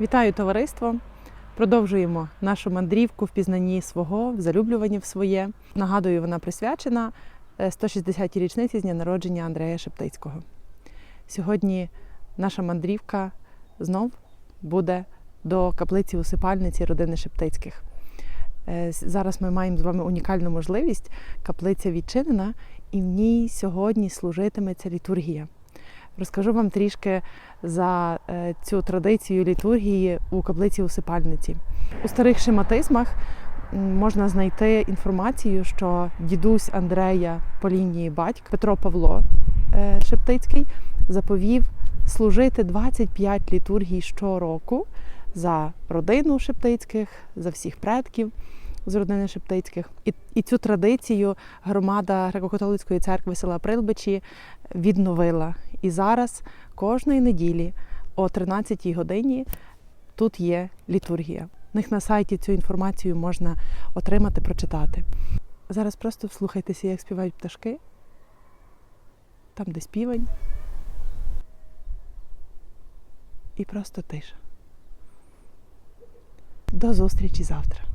Вітаю товариство! Продовжуємо нашу мандрівку в пізнанні свого, в залюблюванні в своє. Нагадую, вона присвячена е, 160-й річниці з дня народження Андрея Шептицького. Сьогодні наша мандрівка знов буде до каплиці усипальниці родини Шептицьких. Е, Зараз ми маємо з вами унікальну можливість. Каплиця відчинена, і в ній сьогодні служитиметься літургія. Розкажу вам трішки за е, цю традицію літургії у каплиці усипальниці. У старих шематизмах можна знайти інформацію, що дідусь Андрея по лінії батька Петро Павло е, Шептицький заповів служити 25 літургій щороку за родину Шептицьких, за всіх предків з родини Шептицьких. І, і цю традицію громада греко-католицької церкви села Прилбичі відновила. І зараз кожної неділі о 13-й годині тут є літургія. В них на сайті цю інформацію можна отримати, прочитати. Зараз просто вслухайтеся, як співають пташки. Там десь півень. І просто тиша. До зустрічі завтра.